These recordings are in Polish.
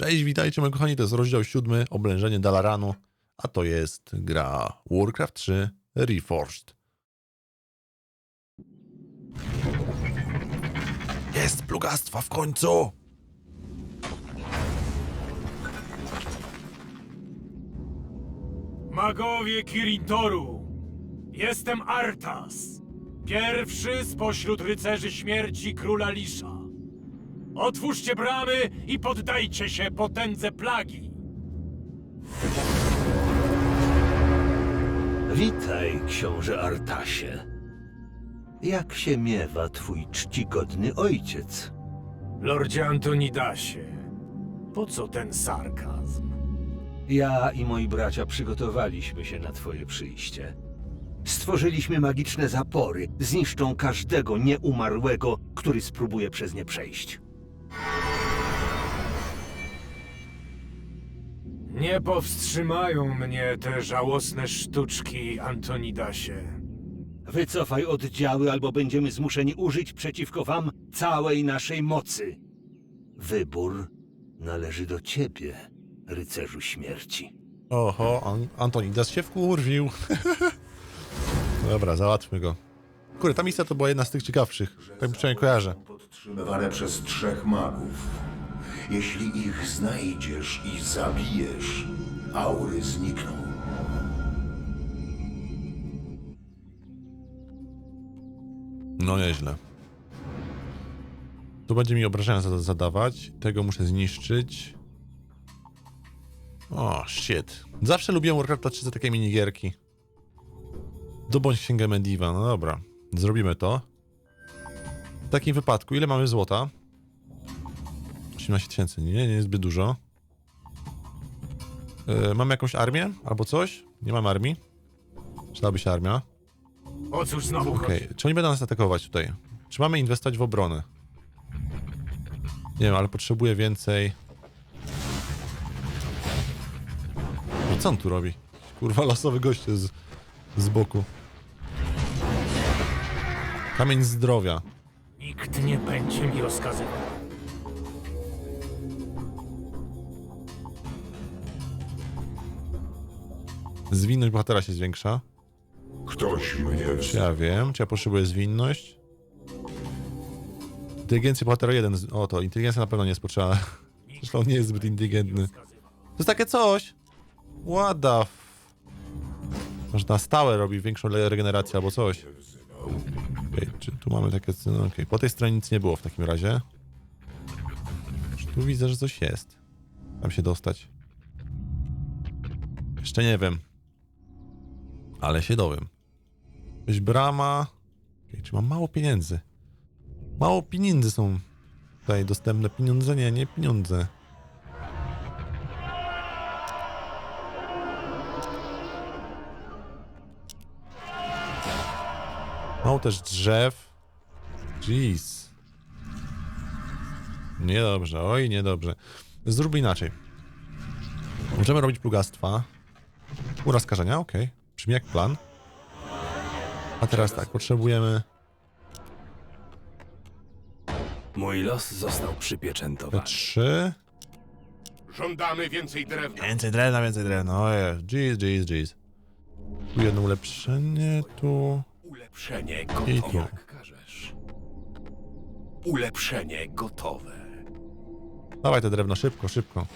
Cześć, witajcie moi kochani, to jest rozdział siódmy, oblężenie Dalaranu, a to jest gra Warcraft 3 Reforged. Jest plugastwa w końcu! Magowie Kirintoru! Jestem Artas, pierwszy spośród rycerzy śmierci króla Lisza. Otwórzcie bramy i poddajcie się potędze plagi. Witaj, książę Artasie. Jak się miewa twój czcigodny ojciec? Lordzie Antonidasie, po co ten sarkazm? Ja i moi bracia przygotowaliśmy się na twoje przyjście. Stworzyliśmy magiczne zapory, zniszczą każdego nieumarłego, który spróbuje przez nie przejść. Nie powstrzymają mnie te żałosne sztuczki, Antonidasie. Wycofaj oddziały, albo będziemy zmuszeni użyć przeciwko wam całej naszej mocy. Wybór należy do ciebie, rycerzu śmierci. Oho, An Antonidas się wkurwił. Dobra, załatwmy go. Kurde, ta misja to była jedna z tych ciekawszych, tak przynajmniej kojarzę. podtrzymywane przez trzech magów. Jeśli ich znajdziesz i zabijesz, aury znikną. No nieźle. Tu będzie mi obrażenia zada- zadawać. Tego muszę zniszczyć. O, shit. Zawsze lubiłem Warcrafta 3 za takie minigierki. Dobądź księgę Mediva. No dobra. Zrobimy to. W takim wypadku, ile mamy złota? 18 tysięcy. Nie, nie jest zbyt dużo. Yy, mamy jakąś armię? Albo coś? Nie mam armii. Przydałaby się armia. O cóż znowu Okej, chodzi? czy oni będą nas atakować tutaj? Czy mamy inwestować w obronę? Nie wiem, ale potrzebuję więcej. No co on tu robi? Kurwa, losowy goście z, z boku. Kamień zdrowia. Nikt nie będzie mi rozkazywał. Zwinność bohatera się zwiększa. Ktoś mnie Czy ja wiem? Czy ja potrzebuję zwinność? Inteligencja bohatera 1. z- O to, inteligencja na pewno nie jest potrzebna. Zresztą nie jest zbyt inteligentny. To jest takie coś. What the f... Może na stałe robi większą regenerację albo coś. Okej, czy tu mamy takie... No, okej. Po tej stronie nic nie było w takim razie. Tu widzę, że coś jest. Tam się dostać. Jeszcze nie wiem. Ale się dowiem. Jakaś brama. Okej, czy mam mało pieniędzy? Mało pieniędzy są tutaj dostępne. Pieniądze? Nie, nie pieniądze. Mało też drzew. Jeez. Niedobrze, oj, niedobrze. Zróbmy inaczej. Możemy robić plugastwa. Ura skażenia, okej. Brzmi jak plan. A teraz tak, potrzebujemy Mój los został przypieczętowany. trzy. Żądamy więcej drewna. Więcej drewna, więcej drewna. Ojej, jeez, jeez, jeez. Tu jedno ulepszenie, tu... Ulepszenie I gotowe. tu. Jak każesz. Ulepszenie gotowe. Dawaj te drewno, szybko, szybko.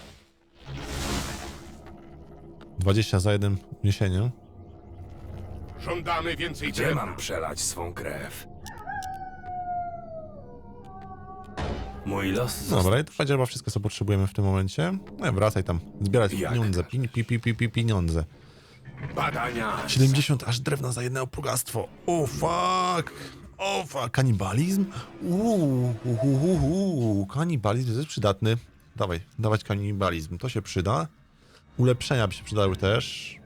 20 za jednym uniesieniem. Żądamy więcej Gdzie mam przelać swą krew? Mój los. Dobra, i to będzie chyba wszystko, co potrzebujemy w tym momencie. No, wracaj tam, zbierać Jak pieniądze, pi, pi, pi, pi, pi, pieniądze. Badania. 70 aż drewna za jedno plugastwo. O fuck! O fuck! Kanibalizm? Uuu, uuu, kanibalizm jest przydatny. Dawaj, dawać kanibalizm, to się przyda. Ulepszenia by się przydały też.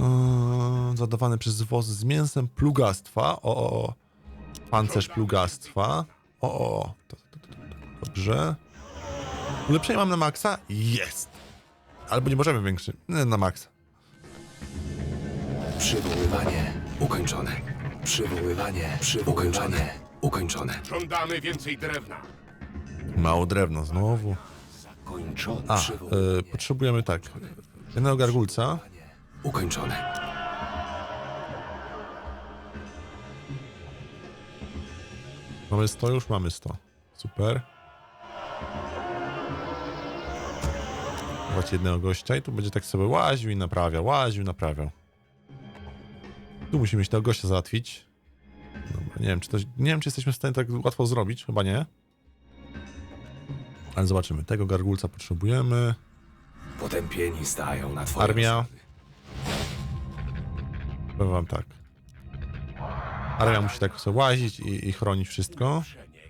Eee, zadawane przez woz z mięsem plugastwa. O, o, o. Pancerz plugastwa. O, o. To, to, to, to, to. Dobrze. Ulepszenie mam na maksa? Jest! Albo nie możemy większy. Na maksa. Przywoływanie ukończone. Przywoływanie, przywoływanie ukończone. Żądamy więcej drewna. Mało drewno znowu. Kończony A, y, potrzebujemy tak. Jednego gargulca. Ukończone. Mamy 100 już? Mamy 100. Super. Dawać jednego gościa i tu będzie tak sobie łaził i naprawiał, łaził, naprawiał. Tu musimy się tego gościa załatwić. Dobra, nie wiem, czy to, nie wiem, czy jesteśmy w stanie tak łatwo zrobić, chyba nie. Ale zobaczymy. Tego gargulca potrzebujemy. Potępieni stają na twoje Armia. Powiem wam tak. Armia musi tak sobie łazić i, i chronić wszystko.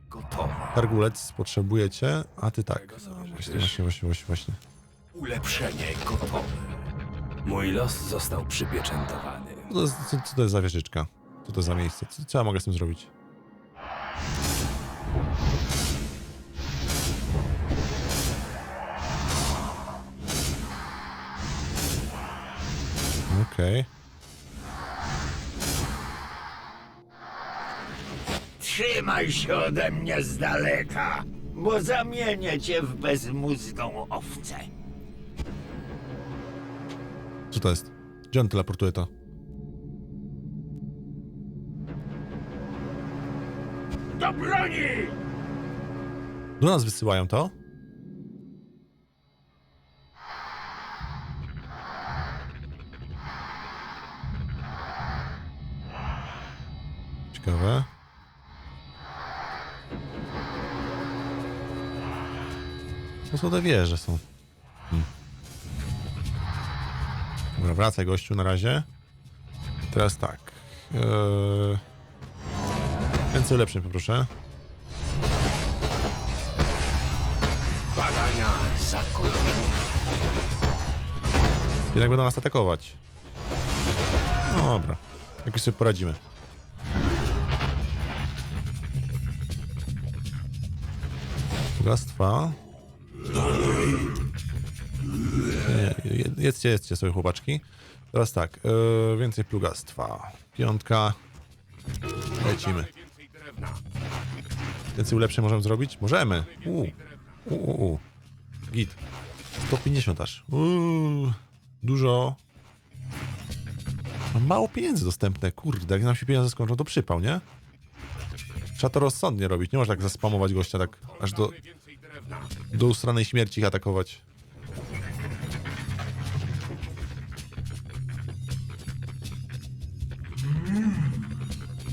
Gotowe. Gargulec potrzebujecie, a ty tak. Właśnie, właśnie, właśnie, właśnie. właśnie. Ulepszenie gotowe. Mój los został przypieczętowany. Co to, jest, co, co to jest za wieżyczka? Co to za miejsce? Co, co ja mogę z tym zrobić? Okej. Trzymaj się ode mnie z daleka, bo zamienię cię w bezmózgą owcę. Co to jest? Gdzie on teleportuje to? Do broni! Do nas wysyłają to? Te wieże są. Hmm. Dobra, wracaj gościu na razie. Teraz tak. Eee... Więcej ulepszeń poproszę. Badania. Jednak będą nas atakować. No dobra. Jakoś sobie poradzimy. Bogactwa. Nie, jedzcie, jedzcie sobie chłopaczki. Teraz tak, yy, więcej plugastwa. Piątka. Lecimy. Więcej ulepszeń możemy zrobić? Możemy. U. U, u, u. Git. 150 aż. Dużo. Mam mało pieniędzy dostępne, kurde. Jak nam się pieniądze skończą, to przypał, nie? Trzeba to rozsądnie robić. Nie można tak zaspamować gościa tak aż do, do ustranej śmierci ich atakować.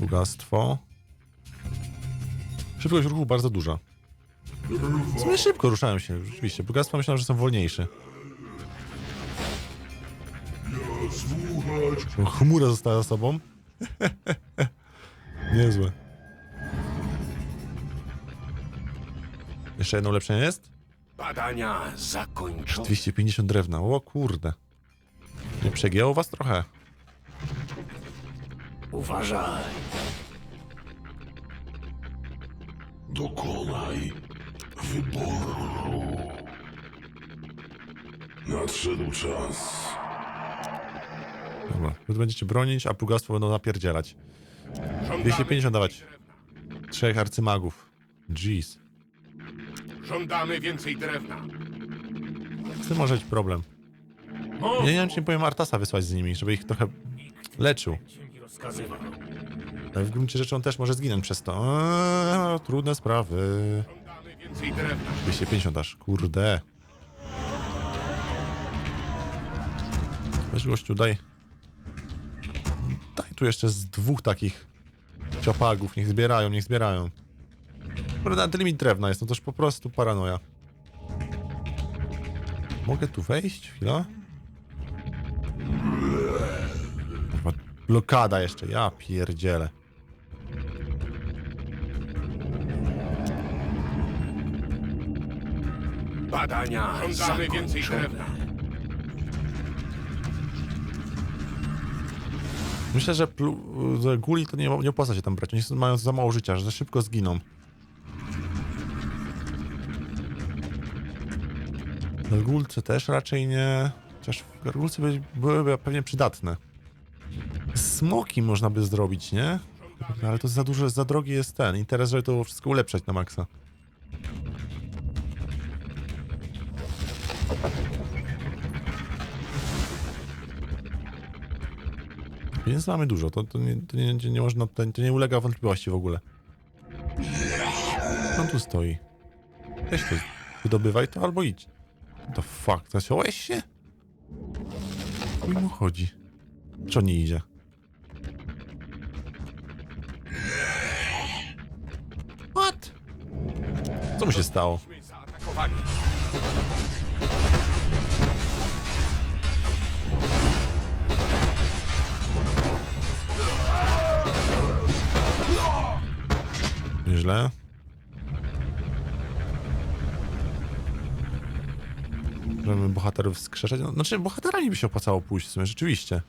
Bogactwo. Szybkość ruchu bardzo duża. Sumie szybko ruszają się, rzeczywiście. Bogactwa myślałem, że są wolniejsze. Chmura została za sobą. Niezłe. Jeszcze jedno ulepszenie jest? Badania zakończone. 250 drewna. O kurde. Nie przegięło was trochę? Uważaj. Dokonaj wyboru. Nadszedł czas. Dobra, wy będziecie bronić, a plugastwo będą napierdzielać. Żądamy 250 dawać. Trzech arcymagów. Jeez. Żądamy więcej drewna. Z tym może być problem. Ja nie wiem, czy nie powiem Artasa wysłać z nimi, żeby ich trochę leczył. Rozkazywał. Ale w gruncie rzeczy on też może zginąć przez to. Eee, trudne sprawy. Żądamy więcej drewna. 250 aż, kurde. Weź gościu, daj. Daj tu jeszcze z dwóch takich ciopagów, niech zbierają, niech zbierają. Kurde, ten limit drewna jest, no toż po prostu paranoja. Mogę tu wejść? Chwila. Kurwa, Blokada jeszcze, ja pierdzielę. Badania Żądamy więcej drewna. Myślę, że, plu- że guli to nie, nie opłaca się tam brać. Oni są- mają za mało życia, że szybko zginą. Gargulce też raczej nie. Chociaż gargulce by, byłyby pewnie przydatne. Smoki można by zrobić, nie? Ale to za dużo, za drogi jest ten interes, żeby to wszystko ulepszać na maksa. Pieniędzy mamy dużo, to, to, nie, to, nie, nie można, to nie ulega wątpliwości w ogóle. On tu stoi. Weź to, wydobywaj to albo idź. The fuck, zaciąłeś się? Mu chodzi. On nie idzie? What? Co mu się stało? Nieźle. Możemy bohaterów wskrzeszać. No, znaczy, bohaterami by się opłacało pójść w sumie, rzeczywiście.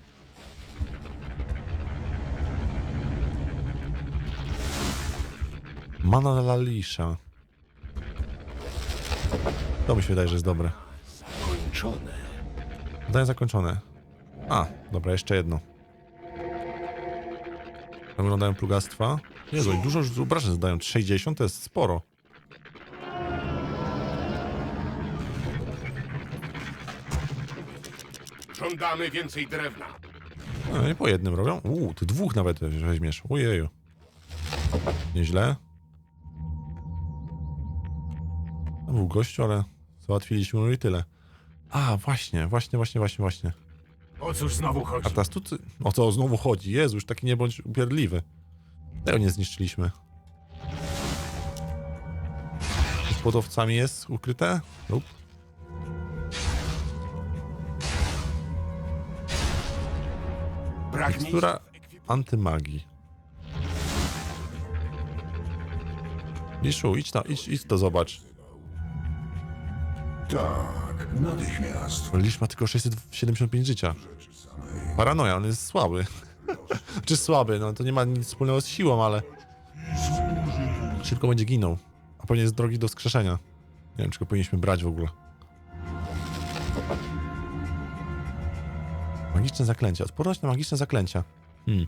Mana la Lisza. To mi się wydaje, że jest dobre. Kończone. Zadanie zakończone. A, dobra, jeszcze jedno. Wyglądają plugastwa. Jezu, i dużo już obrażeń zadają. 60 to jest sporo. Żądamy więcej drewna. No i po jednym robią. Uuu, ty dwóch nawet weźmiesz. Ojeju. Nieźle. To był gościu, ale załatwiliśmy mu i tyle. A, właśnie, właśnie, właśnie, właśnie, właśnie. O cóż znowu A chodzi? teraz tu... Ty... O co znowu chodzi? Jezu, już taki nie bądź upierdliwy. Tego nie zniszczyliśmy. Z pod owcami jest ukryte? Lub. Mikstura antymagii. Liszu, idź, na, idź, idź to zobacz. Tak, natychmiast. Lisz ma tylko 675 życia. Paranoja, on jest słaby. Czy słaby, no to nie ma nic wspólnego z siłą, ale... Szybko będzie ginął. A pewnie jest drogi do skrzeszenia. Nie wiem, czy go powinniśmy brać w ogóle. Magiczne zaklęcia. Odporność na magiczne zaklęcia. Hmm.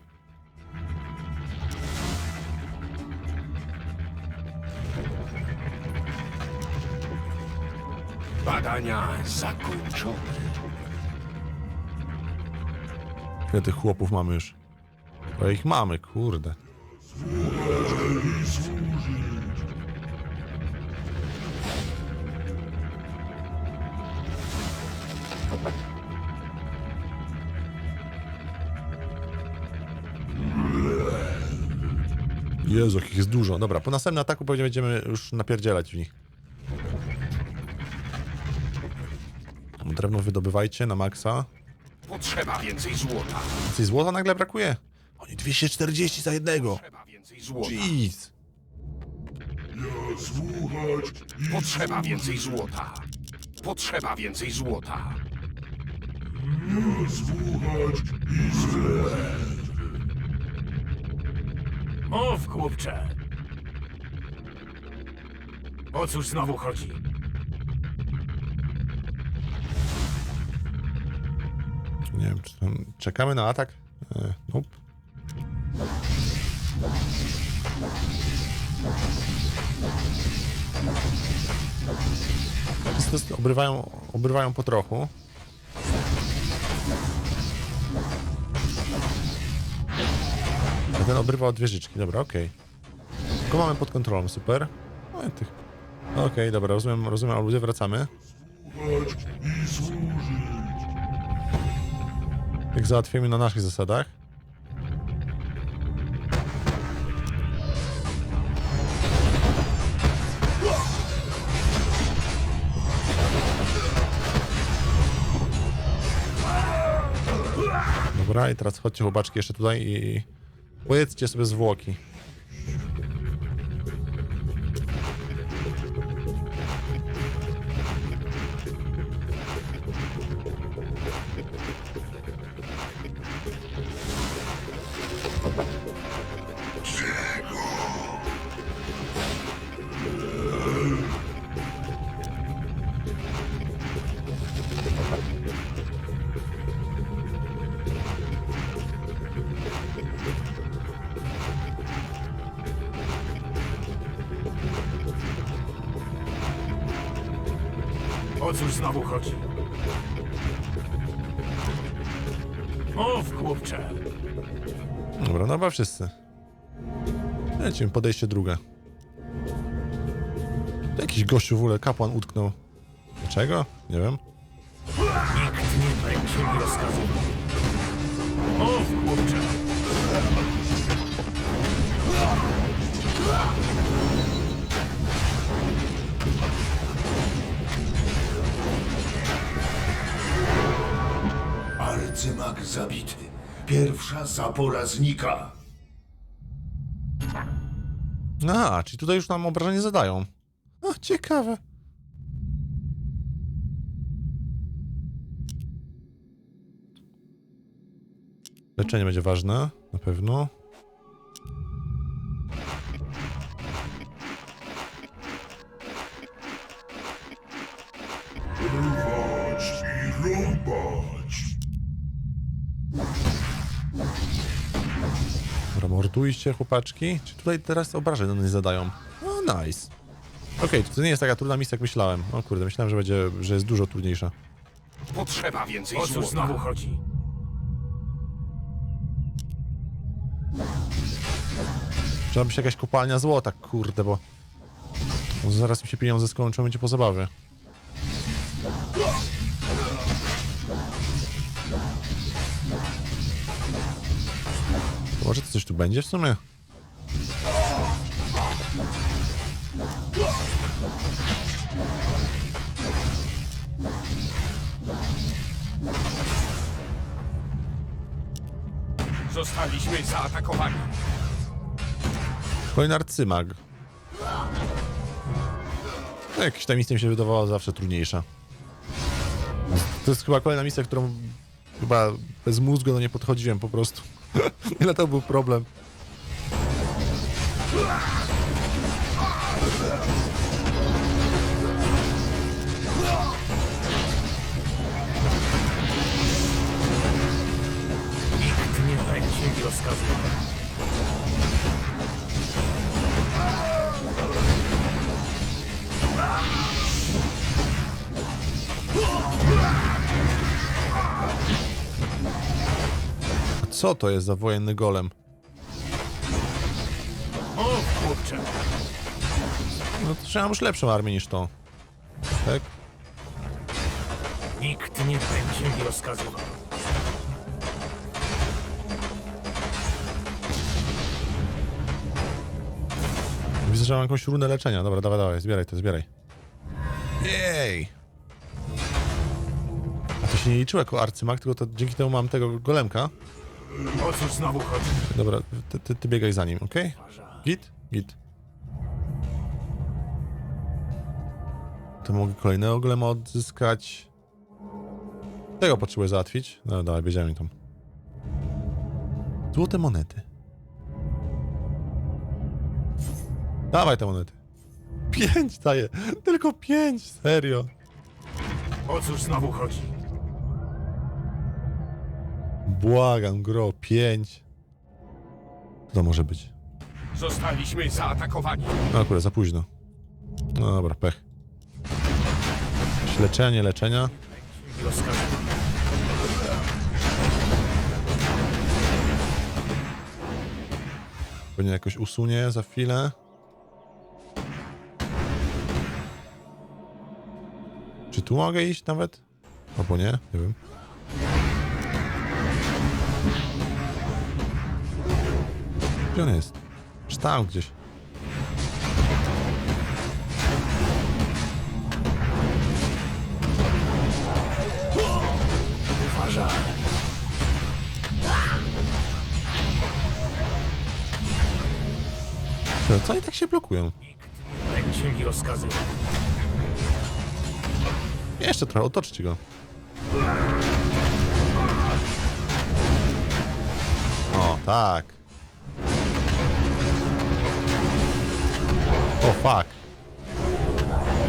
Badania zakończone. Ile tych chłopów mamy już? Ale ich mamy, kurde. Jezu, jakich jest dużo. Dobra, po następnym ataku pewnie będziemy już napierdzielać w nich. Drewno wydobywajcie na maksa. Potrzeba więcej złota. Coś złota nagle brakuje? Oni 240 za jednego. Potrzeba więcej złota. Jeez. Słuchać Potrzeba więcej złota. Potrzeba więcej złota. słuchać Mów, głupcze! O cóż znowu chodzi? Nie wiem, czy tam czekamy na atak? E, nope. Obrywają, obrywają po trochu. A ten obrywa o dwie życzki, dobra, okej. Go mamy pod kontrolą, super. No i tych... Okej, dobra, rozumiem, rozumiem, aluzję, wracamy. Jak załatwimy na naszych zasadach. Dobra, i teraz chodźcie chłopaczki jeszcze tutaj i pojedzcie sobie zwłoki. O cóż znowu chodzi? Mów, chłopcze. Dobra, no chyba wszyscy. Lecimy, podejście drugie. Jakiś gościu w ogóle, kapłan utknął. Dlaczego? Nie wiem. Nikt nie będzie mi rozkazywał. Mów, chłopcze. Arcymag zabity. Pierwsza zapora znika. Aha, czyli tutaj już nam obrażenie zadają. A, ciekawe. Leczenie będzie ważne, na pewno. Mordujcie, chłopaczki. Czy tutaj teraz obrażeń no nie zadają? O, nice. Okej, to nie jest taka trudna misja, jak myślałem. O kurde, myślałem, że będzie, że jest dużo trudniejsza. Potrzeba więcej O cóż złota. znowu chodzi? Trzeba być jakaś kopalnia złota, kurde, bo... bo zaraz mi się pieniądze skończą, będzie po zabawie. Może coś tu będzie w sumie? Zostaliśmy zaatakowani. Kolejny arcymag. No, Jakaś ta misja mi się wydawała zawsze trudniejsza. To jest chyba kolejna misja, którą chyba bez mózgu no nie podchodziłem po prostu. Ile to był problem. Nikt nie będzie mi rozkazywał. Co to jest za wojenny golem? Mów, chłopcze. No to trzeba już lepszą armię niż to. Tak? Nikt nie będzie mi rozkazywał. Widzę, że mam jakąś runę leczenia. Dobra, dawaj, dawaj, zbieraj to, zbieraj. Jej! A to się nie liczyło jako arcymag, tylko to dzięki temu mam tego golemka. O cóż znowu chodzi? Dobra, ty, ty, ty biegaj za nim, okej? Git? Git. To mogę kolejnego golema odzyskać. Tego potrzebuję załatwić. No dawaj, bierzemy tam. Złote monety. Dawaj te monety. Pięć daję. Tylko pięć, serio. O cóż znowu chodzi? Błagam, gro, pięć. Co to może być? Zostaliśmy zaatakowani. No akurat za późno. No dobra, pech. Jakieś Leczenie, leczenia. Pewnie jakoś usunie za chwilę. Czy tu mogę iść nawet? Albo nie, nie wiem. Gdzie on jest? Czy tam gdzieś? Co, co oni tak się blokują? Będzie mi rozkazywał. Jeszcze trochę, otoczcie go. O, tak. O, fuck.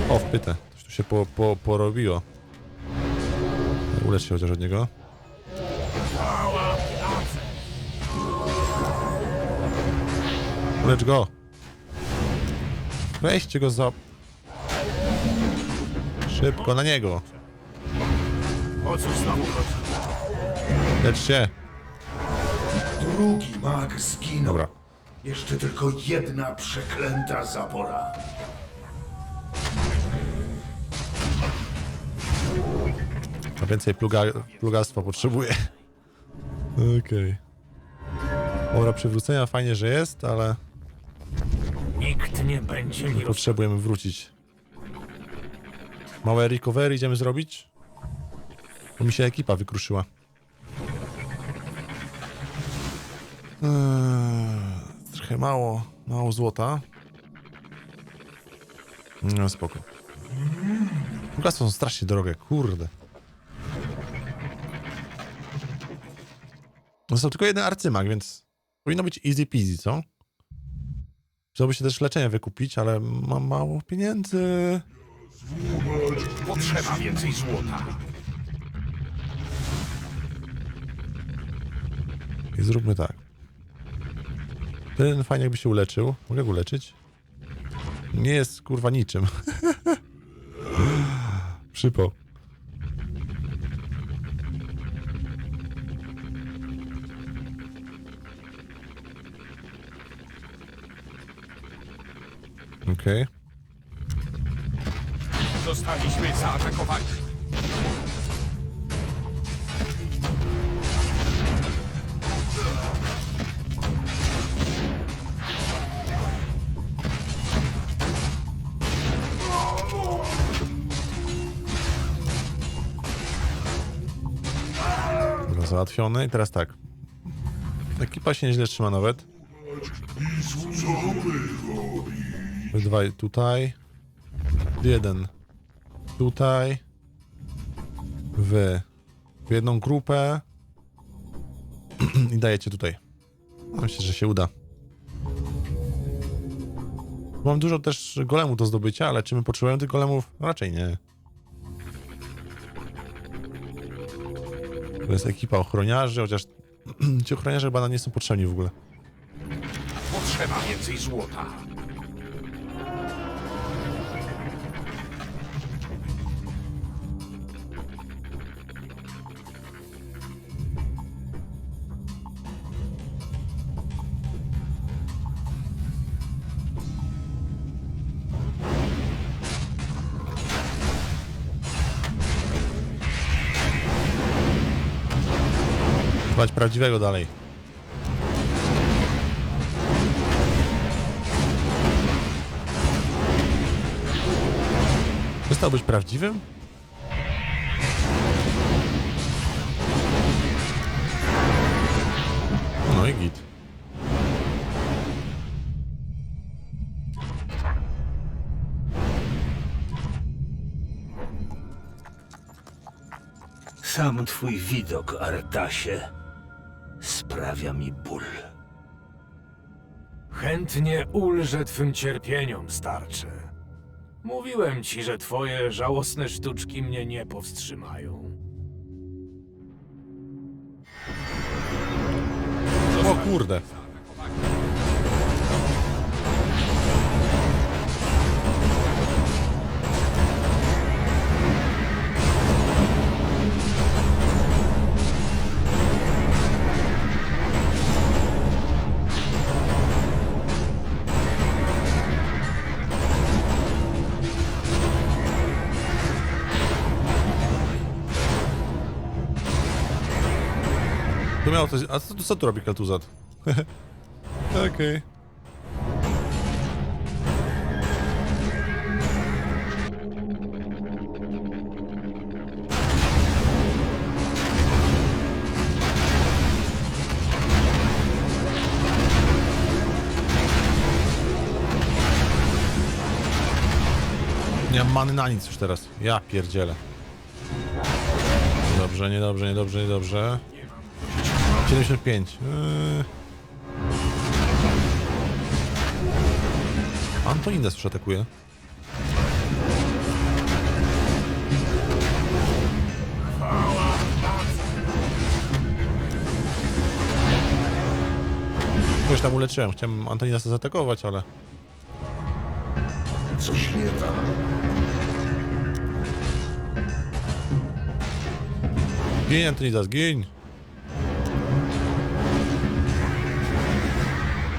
O, wpytę. Coś tu się po, po, porobiło. Ulecz się chociaż od niego. Ulecz go. Weźcie go za... Szybko na niego. O cóż znowu chodzi? Lecz się. Drugi mag zginął. Dobra. Jeszcze tylko jedna przeklęta zapora. A więcej pluga, plugastwa potrzebuję. Okej. Ora przywrócenia, fajnie, że jest, ale Nikt nie będzie mi potrzebujemy wrócić. Małe recovery idziemy zrobić? Bo mi się ekipa wykruszyła. Eee, trochę mało, mało złota. No spoko. Plugastwa są strasznie drogie, kurde. Został tylko jeden arcymak, więc powinno być easy peasy, co? Chciałby się też leczenie wykupić, ale mam mało pieniędzy. Potrzeba więcej złota. I zróbmy tak. Ten fajnie jakby się uleczył. Mogę go uleczyć? Nie jest kurwa niczym. Przypał. Okej. Zostaliśmy zaatakowani. Załatwiony. I teraz tak. Ekipa się nieźle trzyma nawet. Wy Dwaj tutaj. Jeden tutaj. Wy w jedną grupę. I dajecie tutaj. Myślę, że się uda. Mam dużo też golemów do zdobycia, ale czy my potrzebujemy tych golemów? Raczej nie. To jest ekipa ochroniarzy, chociaż ci ochroniarze chyba nie są potrzebni w ogóle. Potrzeba więcej złota. Brać prawdziwego dalej. Przestał być prawdziwym? No i git. Sam twój widok, Artasie, sprawia mi ból. Chętnie ulżę twym cierpieniom, starcze. Mówiłem ci, że twoje żałosne sztuczki mnie nie powstrzymają. O kurde. Coś... A co, co tu robi Keltuzat? Okej. Nie mam many na nic już teraz. Ja pierdzielę. Dobrze, niedobrze, niedobrze, niedobrze. 75. Yy... Antonin przeatakuje. Tam uleczyłem. Chciałem Antonina zaatakować, ale... Coś nie tak. Antonina, zgiń!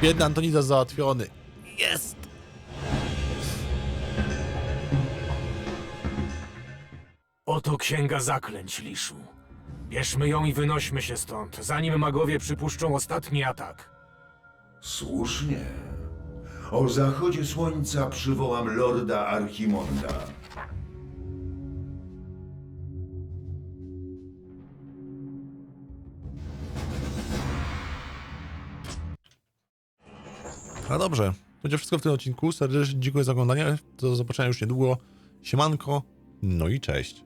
Biedny Antoniza załatwiony. Jest! Oto księga zaklęć, Liszu. Bierzmy ją i wynośmy się stąd, zanim magowie przypuszczą ostatni atak. Słusznie. O zachodzie słońca przywołam lorda Archimonda. No dobrze, to będzie wszystko w tym odcinku. Serdecznie dziękuję za oglądanie. Do zobaczenia już niedługo. Siemanko, no i cześć.